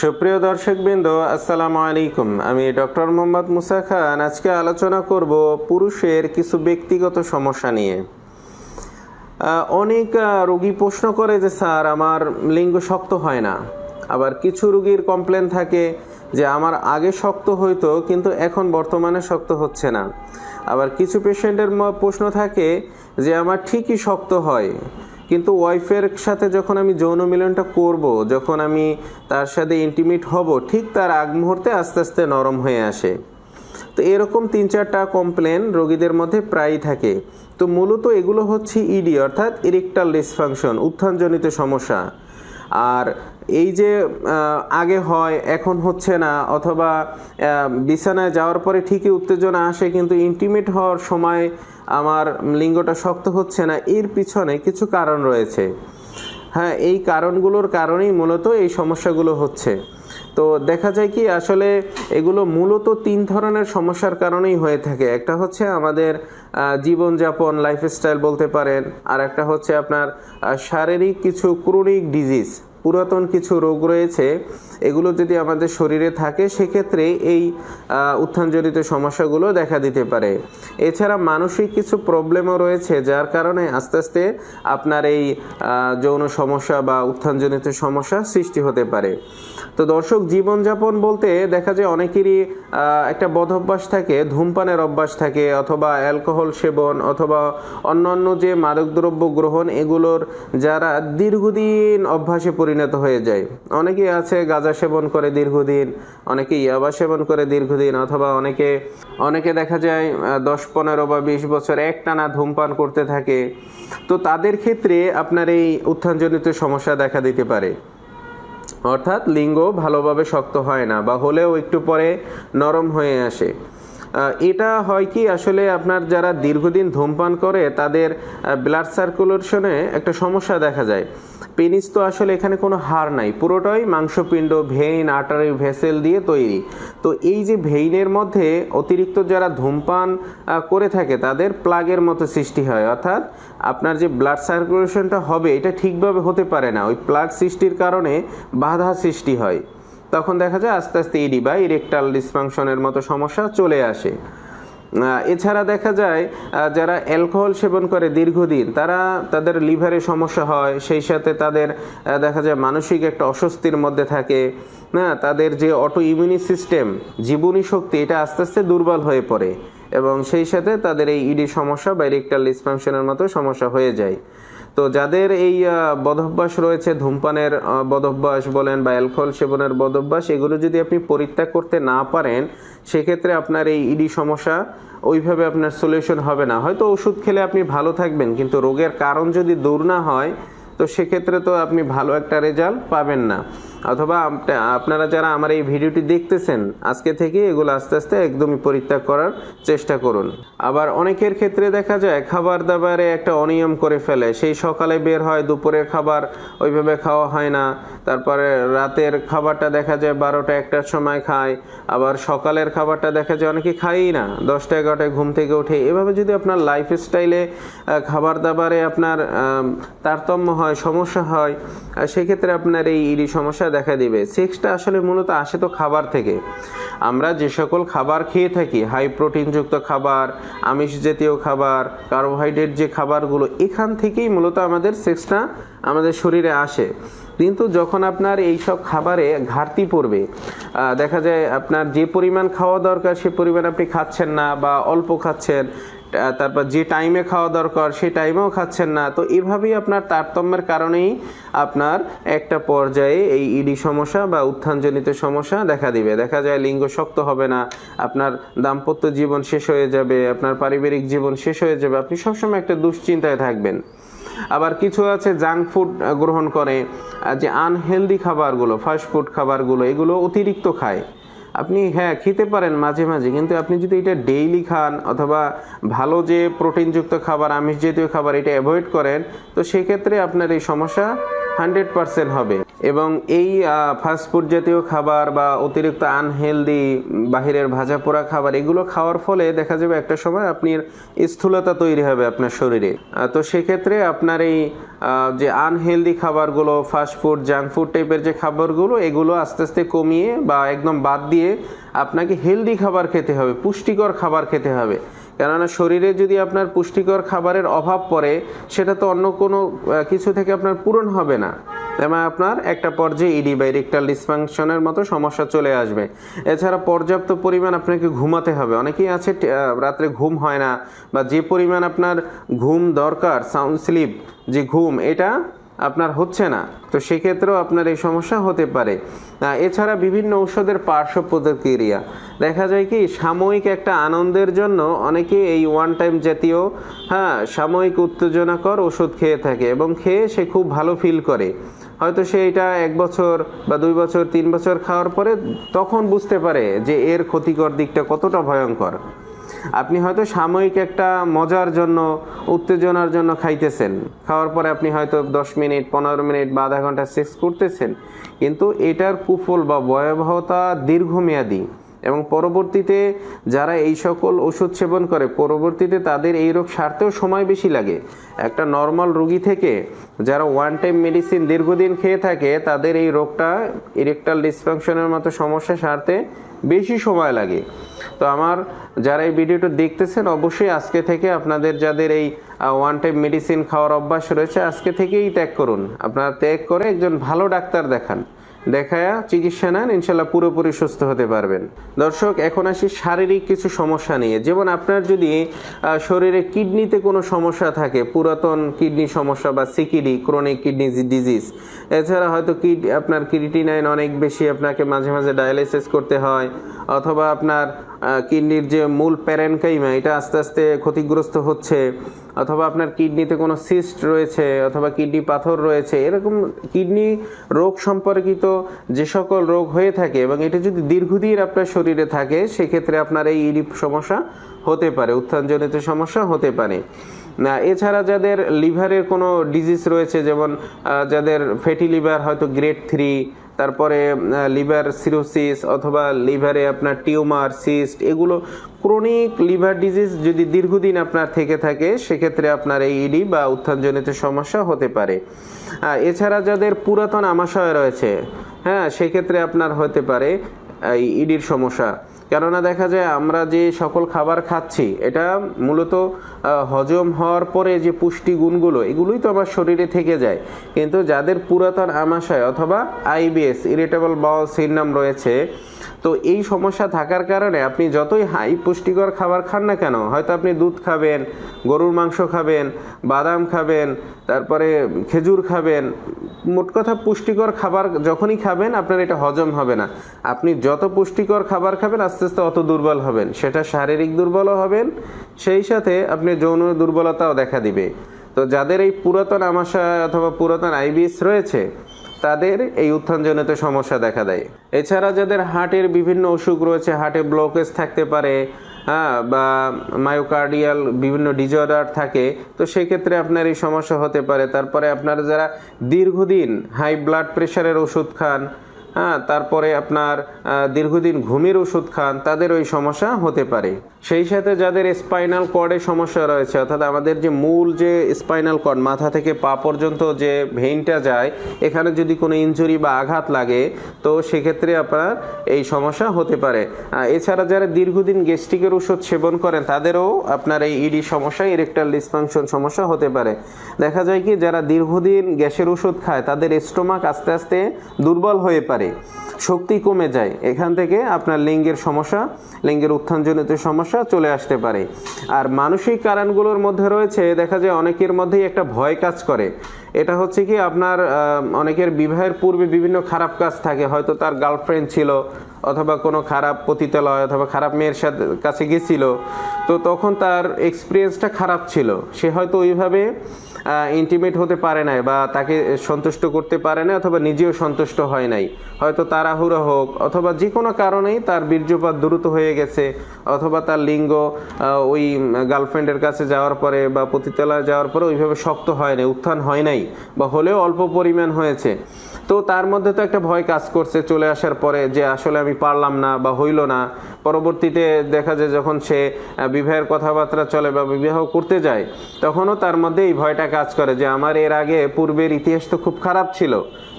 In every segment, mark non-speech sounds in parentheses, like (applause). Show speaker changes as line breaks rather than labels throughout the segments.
সুপ্রিয় দর্শক দর্শকবৃন্দ, আসসালামু আলাইকুম। আমি ডক্টর মোহাম্মদ মুসা খান। আজকে আলোচনা করব পুরুষের কিছু ব্যক্তিগত সমস্যা নিয়ে। অনেক রোগী প্রশ্ন করে যে, স্যার, আমার লিঙ্গ শক্ত হয় না। আবার কিছু রোগীর কমপ্লেন থাকে যে, আমার আগে শক্ত হইতো, কিন্তু এখন বর্তমানে শক্ত হচ্ছে না। আবার কিছু পেশেন্টের প্রশ্ন থাকে যে, আমার ঠিকই শক্ত হয়। কিন্তু ওয়াইফের সাথে যখন আমি যৌন মিলনটা করব, যখন আমি তার সাথে ইন্টিমেট হব, ঠিক তার আগ মুহূর্তে আস্তে আস্তে নরম হয়ে আসে। তো এরকম তিন চারটা কমপ্লেন রোগীদের মধ্যে প্রায়ই থাকে। তো মূলত এগুলো হচ্ছে ইডি অর্থাৎ ইরেকটাল ডিসফাংশন উত্থানজনিত সমস্যা। আর এই যে আগে হয়, এখন হচ্ছে না, অথবা বিছানায় যাওয়ার পরে ঠিকই উত্তেজনা আসে, কিন্তু ইন্টিমেট হওয়ার সময় আমার লিঙ্গটা শক্ত হচ্ছে না, এর পিছনে কিছু কারণ রয়েছে। হ্যাঁ এই কারণগুলোর কারণেই মূলত এই সমস্যাগুলো হচ্ছে। তো দেখা যায় কি, আসলে এগুলো মূলত তিন ধরনের সমস্যার কারণেই হয়ে থাকে। একটা হচ্ছে আমাদের জীবনযাপন লাইফস্টাইল বলতে পারেন আর একটা হচ্ছে আপনার শারীরিক কিছু ক্রনিক ডিজিজ পুরাতন কিছু রোগ রয়েছে, এগুলো যদি আমাদের শরীরে থাকে, সেক্ষেত্রে এই উত্থানজনিত সমস্যাগুলো দেখা দিতে পারে। এছাড়া মানসিক কিছু প্রবলেমও রয়েছে, যার কারণে আস্তে আস্তে আপনার এই যৌন সমস্যা বা উত্থানজনিত সমস্যা সৃষ্টি হতে পারে। তো দর্শক, জীবনযাপন বলতে দেখা যায় অনেকেরই একটা বদ অভ্যাস থাকে, ধূমপানের অভ্যাস থাকে, অথবা অ্যালকোহল সেবন, অথবা অন্যান্য যে মাদকদ্রব্য গ্রহণ, এগুলোর যারা দীর্ঘদিন অভ্যাসে পরিণত হয়ে যায়। অনেকেই আছে গাঁজা সেবন করে দীর্ঘদিন, অনেকে ইয়াবা সেবন করে দীর্ঘদিন অথবা অনেকে অনেকে দেখা যায় দশ, পনেরো বা বিশ বছর একটানা ধূমপান করতে থাকে। তো তাদের ক্ষেত্রে আপনার এই উত্থানজনিত সমস্যা দেখা দিতে পারে। অর্থাৎ লিঙ্গ ভালোভাবে শক্ত হয় না বা হলেও একটু পরে নরম হয়ে আসে। এটা হয় কি, আসলে আপনার যারা দীর্ঘদিন ধূমপান করে, তাদের ব্লাড সার্কুলেশনে একটা সমস্যা দেখা যায়। পেনিস তো আসলে এখানে কোনো হার নাই, পুরোটাই মাংসপিণ্ড ভেইন আটারি ভেসেল দিয়ে তৈরি। তো এই যে ভেইনের মধ্যে অতিরিক্ত যারা ধূমপান করে থাকে, তাদের প্লাগের মতো সৃষ্টি হয়। অর্থাৎ আপনার যে ব্লাড সার্কুলেশনটা হবে, এটা ঠিকভাবে হতে পারে না। ওই প্লাগ সৃষ্টির কারণে বাধা সৃষ্টি হয়। তখন দেখা যায় আস্তে আস্তে ইডি বা ইরেকটাল ডিসফাংশনের মতো সমস্যা চলে আসে। এছাড়া দেখা যায় যারা অ্যালকোহল সেবন করে দীর্ঘদিন, তারা তাদের লিভারে সমস্যা হয়, সেই সাথে তাদের দেখা যায় মানসিক একটা অস্বস্তির মধ্যে থাকে। না তাদের যে অটো ইমিউনি সিস্টেম জীবনী শক্তি, এটা আস্তে আস্তে দুর্বল হয়ে পড়ে এবং সেই সাথে তাদের এই ইডি সমস্যা বা ইরেকটাল ডিসফাংশনের মতো সমস্যা হয়ে যায়। তো যাদের এই বদভ্যাস রয়েছে, ধূমপানের বদভ্যাস বলেন বা অ্যালকোহল সেবনের বদভ্যাস, এগুলো যদি আপনি পরিত্যাগ করতে না পারেন, সেক্ষেত্রে আপনার এই ইডি সমস্যা ওইভাবে আপনার সলিউশন হবে না। হয়তো ওষুধ খেলে আপনি ভালো থাকবেন, কিন্তু রোগের কারণ যদি দূর না হয়, তো সেক্ষেত্রে তো আপনি ভালো একটা রেজাল্ট পাবেন না। অথবা আপনারা যারা আমার এই ভিডিওটি দেখতেছেন, আজকে থেকে এগুলো আস্তে আস্তে একদমই পরিত্যাগ করার চেষ্টা করুন। আবার অনেকের ক্ষেত্রে দেখা যায়, খাবার দাবারে একটা অনিয়ম করে ফেলে। সেই সকালে বের হয়, দুপুরের খাবার ওইভাবে খাওয়া হয় না। তারপরে রাতের খাবারটা দেখা যায়, বারোটা একটার সময় খায়। আবার সকালের খাবারটা দেখা যায়, অনেকে খায়ই না। দশটা এগারোটায় ঘুম থেকে উঠে। এভাবে যদি আপনার লাইফ স্টাইলে খাবার দাবারে আপনার তারতম্য হয়, সমস্যা হয় সেক্ষেত্রে আপনার এই ইডি সমস্যা দেখা দিবে। সেক্সটা আসলে মূলত আসে তো খাবার থেকে। আমরা যে সকল খাবার খেয়ে থাকি হাই প্রোটিনযুক্ত খাবার, আমিষ জাতীয় খাবার কার্বোহাইড্রেট যে খাবারগুলো, এখান থেকেই মূলত আমাদের সেক্সটা আমাদের শরীরে আসে। কিন্তু যখন আপনার এই সব খাবারে ঘাটতি পড়বে দেখা যায় আপনার যে পরিমাণ খাওয়া দরকার, সে পরিমাণ আপনি খাচ্ছেন না বা অল্প খাচ্ছেন তারপর যে টাইমে খাওয়া দরকার সেই টাইমেও খাচ্ছেন না। তো এভাবেই আপনার তারতম্যের কারণেই আপনার একটা পর্যায়ে এই ইডি সমস্যা বা উত্থানজনিত সমস্যা দেখা দিবে। দেখা যায় লিঙ্গ শক্ত হবে না, আপনার দাম্পত্য জীবন শেষ হয়ে যাবে, আপনার পারিবারিক জীবন শেষ হয়ে যাবে, আপনি সবসময় একটা দুশ্চিন্তায় থাকবেন। আবার কিছু আছে জাঙ্ক ফুড গ্রহণ করে যে আনহেলদি খাবারগুলো ফাস্ট ফুড খাবারগুলো, এগুলো অতিরিক্ত খায়। আপনি হ্যাঁ খেতে পারেন মাঝে মাঝে, কিন্তু আপনি যদি এটা ডেইলি খান অথবা ভালো যে প্রোটিনযুক্ত খাবার আমিষ জাতীয় খাবার এটা অ্যাভয়েড করেন, তো সেক্ষেত্রে আপনার এই সমস্যা হান্ড্রেড পারসেন্ট হবে। এবং এই ফাস্টফুড জাতীয় খাবার বা অতিরিক্ত আনহেলদি বাহিরের ভাজা পোড়া খাবার, এগুলো খাওয়ার ফলে দেখা যাবে একটা সময় আপনার স্থূলতা তৈরি হবে আপনার শরীরে। তো সেক্ষেত্রে আপনার এই যে আনহেলদি খাবারগুলো ফাস্টফুড জাঙ্ক ফুড টাইপের যে খাবারগুলো, এগুলো আস্তে আস্তে কমিয়ে বা একদম বাদ দিয়ে আপনাকে হেলদি খাবার খেতে হবে, পুষ্টিকর খাবার খেতে হবে। কেননা শরীরে যদি আপনার পুষ্টিকর খাবারের অভাব পড়ে, সেটা তো অন্য কোনো কিছু থেকে আপনার পূরণ হবে না। এবং আপনার একটা পর্যায়ে ইডি বা ইরেকটাল ডিসফাংশনের মতো সমস্যা চলে আসবে। এছাড়া পর্যাপ্ত পরিমাণ আপনাকে ঘুমাতে হবে। অনেকেই আছে রাত্রে ঘুম হয় না বা যে পরিমাণ আপনার ঘুম দরকার সাউন্ড স্লিপ যে ঘুম, এটা আপনার হচ্ছে না। তো সেক্ষেত্রেও আপনার এই সমস্যা হতে পারে। এছাড়া বিভিন্ন ঔষধের পার্শ্ব প্রতিক্রিয়া। দেখা যায় কি, সাময়িক একটা আনন্দের জন্য অনেকে এই ওয়ান টাইম জাতীয় হ্যাঁ সাময়িক উত্তেজনাকর ওষুধ খেয়ে থাকে এবং খেয়ে সে খুব ভালো ফিল করে। হয়তো সে এটা এক বছর বা দুই বছর, তিন বছর খাওয়ার পরে তখন বুঝতে পারে যে এর ক্ষতিকর দিকটা কতটা ভয়ঙ্কর। আপনি হয়তো সাময়িক একটা মজার জন্য, উত্তেজনার জন্য খাইতেছেন। খাওয়ার পরে আপনি হয়তো দশ মিনিট, পনেরো মিনিট বা আধা ঘণ্টা সেক্স করতেছেন। কিন্তু এটার কুফল বা ভয়াবহতা দীর্ঘমেয়াদী। এবং পরবর্তীতে যারা এই সকল ওষুধ সেবন করে, পরবর্তীতে তাদের এই রোগ সারতেও সময় বেশি লাগে। একটা নর্মাল রোগী থেকে যারা ওয়ান টাইম মেডিসিন দীর্ঘদিন খেয়ে থাকে, তাদের এই রোগটা ইরেকটাল ডিসফাংশনের মতো সমস্যা সারতে বেশি সময় লাগে। তো আমার যারা এই ভিডিওটা দেখতেছেন, অবশ্যই আজকে থেকে আপনাদের যাদের এই ওয়ান টাইম মেডিসিন খাওয়ার অভ্যাস রয়েছে, আজকে থেকেই ত্যাগ করুন। আপনারা ত্যাগ করে একজন ভালো ডাক্তার দেখান। দেখায়া চিকিৎসা নেন ইনশাল্লাহ পুরোপুরি সুস্থ হতে পারবেন। দর্শক, এখন আসি শারীরিক কিছু সমস্যা নিয়ে। যেমন আপনার যদি শরীরে কিডনিতে কোনো সমস্যা থাকে, পুরাতন কিডনি সমস্যা বা সিকিডি, ক্রনিক কিডনি ডিজিজ এছাড়া হয়তো কিড, আপনার কিডনি নাইন অনেক বেশি, আপনাকে মাঝে মাঝে ডায়ালিসিস করতে হয়, অথবা আপনার কিডনির যে মূল প্যারেনকাইমা, এটা আস্তে আস্তে ক্ষতিগ্রস্ত হচ্ছে, অথবা আপনার কিডনিতে কোনো সিস্ট রয়েছে, অথবা কিডনি পাথর রয়েছে, এরকম কিডনি রোগ সম্পর্কিত যে সকল রোগ হয়ে থাকে এবং এটা যদি দীর্ঘদিন আপনার শরীরে থাকে, সেক্ষেত্রে আপনার এই ইডি সমস্যা হতে পারে, উত্থানজনিত সমস্যা হতে পারে। না, এছাড়া যাদের লিভারের কোনো ডিজিজ রয়েছে, যেমন যাদের ফ্যাটি লিভার হয়তো গ্রেড থ্রি তারপরে লিভার সিরোসিস অথবা লিভারে আপনার টিউমার, সিস্ট, এগুলো ক্রনিক লিভার ডিজিজ যদি দীর্ঘদিন আপনার থেকে থাকে, সেক্ষেত্রে আপনার এই ইডি বা উত্থানজনিত সমস্যা হতে পারে। আর এছাড়া যাদের পুরাতন আমাশয় রয়েছে হ্যাঁ সেক্ষেত্রে আপনার হতে পারে, এই ইডির সমস্যা। কেননা দেখা যায় আমরা যে সকল খাবার খাচ্ছি, এটা মূলত হজম হওয়ার পরে যে পুষ্টি গুণগুলো, এগুলোই তো আমার শরীরে থেকে যায়। কিন্তু যাদের পুরাতন আমাশয় অথবা আইবিএস ইরিটেবল বাউল সিন্ড্রোম রয়েছে তো এই সমস্যা থাকার কারণে আপনি যতই হাই পুষ্টিকর খাবার খান না কেন, হয়তো আপনি দুধ খাবেন, গরুর মাংস খাবেন, বাদাম খাবেন, তারপরে খেজুর খাবেন, মোট কথা পুষ্টিকর খাবার যখনই খাবেন আপনার এটা হজম হবে না। আপনি যত পুষ্টিকর খাবার খাবেন আস্তে আস্তে অত দুর্বল হবেন। সেটা শারীরিক দুর্বলও হবেন, সেই সাথে আপনি যৌন দুর্বলতাও দেখা দিবে। তো যাদের এই পুরাতন আমাশয় অথবা পুরাতন আইবিএস রয়েছে তাদের এই উত্থানজনিত সমস্যা দেখা দেয়। এছাড়া যাদের হার্টের বিভিন্ন অসুখ রয়েছে, হার্টে ব্লকেজ থাকতে পারে হ্যাঁ বা মায়োকার্ডিয়াল বিভিন্ন ডিজর্ডার থাকে, তো সেক্ষেত্রে আপনার এই সমস্যা হতে পারে। তারপরে আপনার যারা দীর্ঘদিন হাই ব্লাড প্রেশারের ওষুধ খান হ্যাঁ তারপরে আপনার দীর্ঘদিন ঘুমের ওষুধ খান, তাদের ওই সমস্যা হতে পারে। সেই সাথে যাদের স্পাইনাল কর্ডের সমস্যা রয়েছে, অর্থাৎ আমাদের যে মূল যে স্পাইনাল কর্ড মাথা থেকে পা পর্যন্ত যে ভেইনটা যায়, এখানে যদি কোনো ইঞ্জুরি বা আঘাত লাগে, তো সেক্ষেত্রে আপনার এই সমস্যা হতে পারে। এছাড়া যারা দীর্ঘদিন গ্যাস্ট্রিকের ওষুধ সেবন করেন, তাদেরও আপনার এই ইডি সমস্যা ইরেকটাল ডিসফাংশন সমস্যা হতে পারে। দেখা যায় কি, যারা দীর্ঘদিন গ্যাসের ওষুধ খায়, তাদের স্টোমাক আস্তে আস্তে দুর্বল হয়ে পারে। শক্তি কমে যায়। এখান থেকে আপনার লিঙ্গের সমস্যা, লিঙ্গের উত্থানজনিত সমস্যা চলে আসতে পারে। আর মানসিক কারণগুলোর মধ্যে রয়েছে, দেখা যায় অনেকের মধ্যেই একটা ভয় কাজ করে। এটা হচ্ছে কি আপনার অনেকের বিবাহের পূর্বে বিভিন্ন খারাপ কাজ থাকে। হয়তো তার গার্লফ্রেন্ড ছিল, অথবা কোনো খারাপ পতিতালয় অথবা খারাপ মেয়ের সাথে, কাছে গেছিল। তো তখন তার এক্সপিরিয়েন্সটা খারাপ ছিল। সে হয়তো ওইভাবে ইন্টিমেট হতে পারে নাই বা তাকে সন্তুষ্ট করতে পারে না অথবা নিজেও সন্তুষ্ট হয় নাই। হয়তো তাড়াহুড়ো হোক অথবা যে কোনো কারণেই তার বীর্যপাত দ্রুত হয়ে গেছে অথবা তার লিঙ্গ ওই গার্লফ্রেন্ডের কাছে যাওয়ার পরে বা পতিতালয়ে যাওয়ার পরে ওইভাবে শক্ত হয় নাই, উত্থান হয় নাই বা হলেও অল্প পরিমাণ হয়েছে। তো তার মধ্যে তো একটা ভয় কাজ করছে চলে আসার পরে যে আসলে আমি পারলাম না বা হইল না। পরবর্তীতে দেখা যায় যখন সে বিবাহের কথাবার্তা চলে বা বিবাহ করতে যায়, তখনও তার মধ্যে এই ভয়টা কাজ করে যে আমার এর আগে পূর্বের ইতিহাস তো খুব খারাপ ছিল।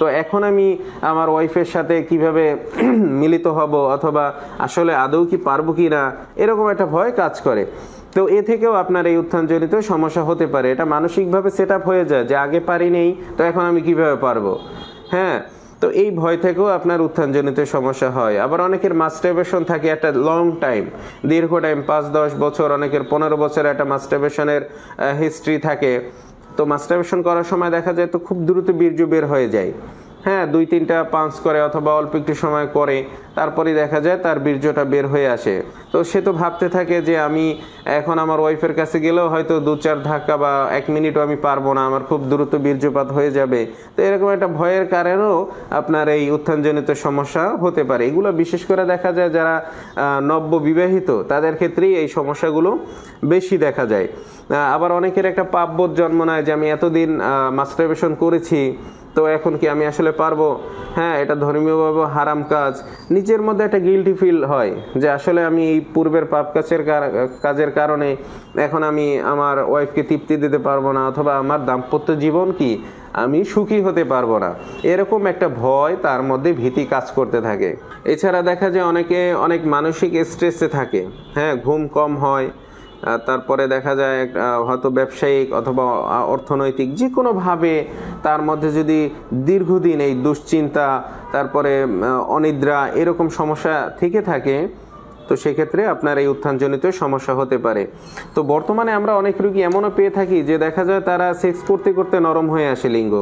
তো এখন আমি আমার ওয়াইফের সাথে কীভাবে (clears throat) মিলিত হব অথবা আসলে আদৌ কি পারব কি না এরকম একটা ভয় কাজ করে। তো এ থেকেও আপনার এই উত্থানজনিত সমস্যা হতে পারে। এটা মানসিকভাবে সেট আপ হয়ে যায় যে আগে পারি নেই, তো এখন আমি কীভাবে পারব? হ্যাঁ তো এই ভয় থেকেও আপনার উত্থানজনিত সমস্যা হয়। আবার অনেকের মাস্টারবেশন থাকে একটা লং টাইম দীর্ঘ টাইম পাঁচ, দশ বছর, অনেকের পনেরো বছর একটা মাস্টারবেশনের হিস্ট্রি থাকে। তো মাস্টারবেশন করার সময় দেখা যায় তো খুব দ্রুত বীর্য বের হয়ে যায়। হ্যাঁ দুই তিনটা পাঞ্চ করে অথবা অল্প একটু সময় করে, তারপরে দেখা যায় তার বীর্যটা বের হয়ে আসে। তো সে তো ভাবতে থাকে যে আমি এখন আমার ওয়াইফের কাছে গেলেও হয়তো দু চার ধাক্কা বা এক মিনিটও আমি পারব না, আমার খুব দ্রুত বীর্যপাত হয়ে যাবে। তো এরকম একটা ভয়ের কারণেও আপনার এই উত্থানজনিত সমস্যা হতে পারে। এগুলো বিশেষ করে দেখা যায় যারা নব্য বিবাহিত, তাদের ক্ষেত্রেই এই সমস্যাগুলো বেশি দেখা যায়। আবার অনেকের একটা পাপবোধ জন্ম নেয় যে আমি এতদিন মাস্টারবেশন করেছি তো এখন কি আমি আসলে পারব? হ্যাঁ এটা ধর্মীয়ভাবে হারাম কাজ। নিজের মধ্যে একটা গিলটি ফিল হয়, যে আসলে আমি এই পূর্বের পাপ কাজের কাজের কারণে এখন আমি আমার ওয়াইফকে তৃপ্তি দিতে পারব না, অথবা আমার দাম্পত্য জীবন কি আমি সুখী হতে পারব না। এরকম একটা ভয় তার মধ্যে ভীতি কাজ করতে থাকে। এছাড়া দেখা যায় অনেকে, অনেক মানসিক স্ট্রেসে থাকে। হ্যাঁ ঘুম কম হয় তারপরে দেখা যায় হয়তো ব্যবসায়িক অথবা অর্থনৈতিক যে কোনোভাবে তার মধ্যে যদি দীর্ঘদিন এই দুশ্চিন্তা, তারপরে অনিদ্রা এরকম সমস্যা থেকে থাকে, তো সেক্ষেত্রে আপনার এই উত্থানজনিত সমস্যা হতে পারে। তো বর্তমানে আমরা অনেক রোগী এমনও পেয়ে থাকি যে দেখা যায় তারা সেক্স করতে করতে নরম হয়ে আসে লিঙ্গ।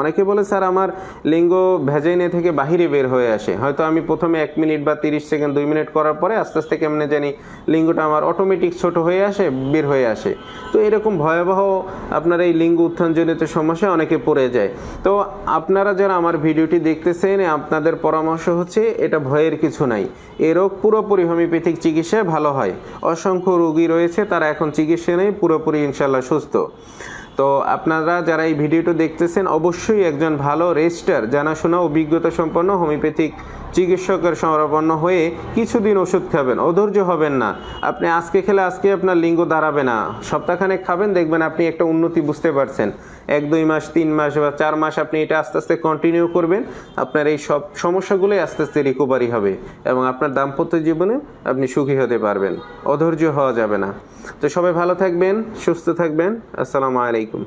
অনেকে বলে, স্যার, আমার লিঙ্গ ভেজাইনে থেকে বাহিরে বের হয়ে আসে। হয়তো আমি প্রথমে এক মিনিট বা তিরিশ সেকেন্ড, দুই মিনিট করার পরে আস্তে আস্তে কেমনে জানি লিঙ্গটা আমার অটোমেটিক ছোট হয়ে আসে, বের হয়ে আসে। তো এরকম ভয়াবহ আপনার এই লিঙ্গ উত্থানজনিত সমস্যা অনেকে পড়ে যায়। তো আপনারা যারা আমার ভিডিওটি দেখতেছেন, আপনাদের পরামর্শ হচ্ছে, এটা ভয়ের কিছু নাই। এ রোগ পুরোপুরি হোমিওপ্যাথিক চিকিৎসায় ভালো হয়। অসংখ্য রোগী রয়েছে, তারা এখন চিকিৎসা নেই পুরোপুরি ইনশাল্লাহ সুস্থ। তো আপনারা যারা এই ভিডিওটি দেখতেছেন অবশ্যই একজন ভালো রেজিস্টার জানাশোনা অভিজ্ঞতা সম্পন্ন হোমিওপ্যাথিক চিকিৎসকের সমাপন্ন হয়ে কিছুদিন ওষুধ খাবেন, অধৈর্য হবেন না। আপনি আজকে খেলে আজকে আপনার লিঙ্গ দাঁড়াবে না। সপ্তাহখানেক খাবেন, দেখবেন আপনি একটা উন্নতি বুঝতে পারছেন। এক, দুই মাস, তিন মাস বা চার মাস আপনি এটা আস্তে আস্তে কন্টিনিউ করবেন। আপনার এই সব সমস্যাগুলোই আস্তে আস্তে রিকভারি হবে এবং আপনার দাম্পত্য জীবনে আপনি সুখী হতে পারবেন। অধৈর্য হওয়া যাবে না। তো সবাই ভালো থাকবেন, সুস্থ থাকবেন। আসসালামু আলাইকুম।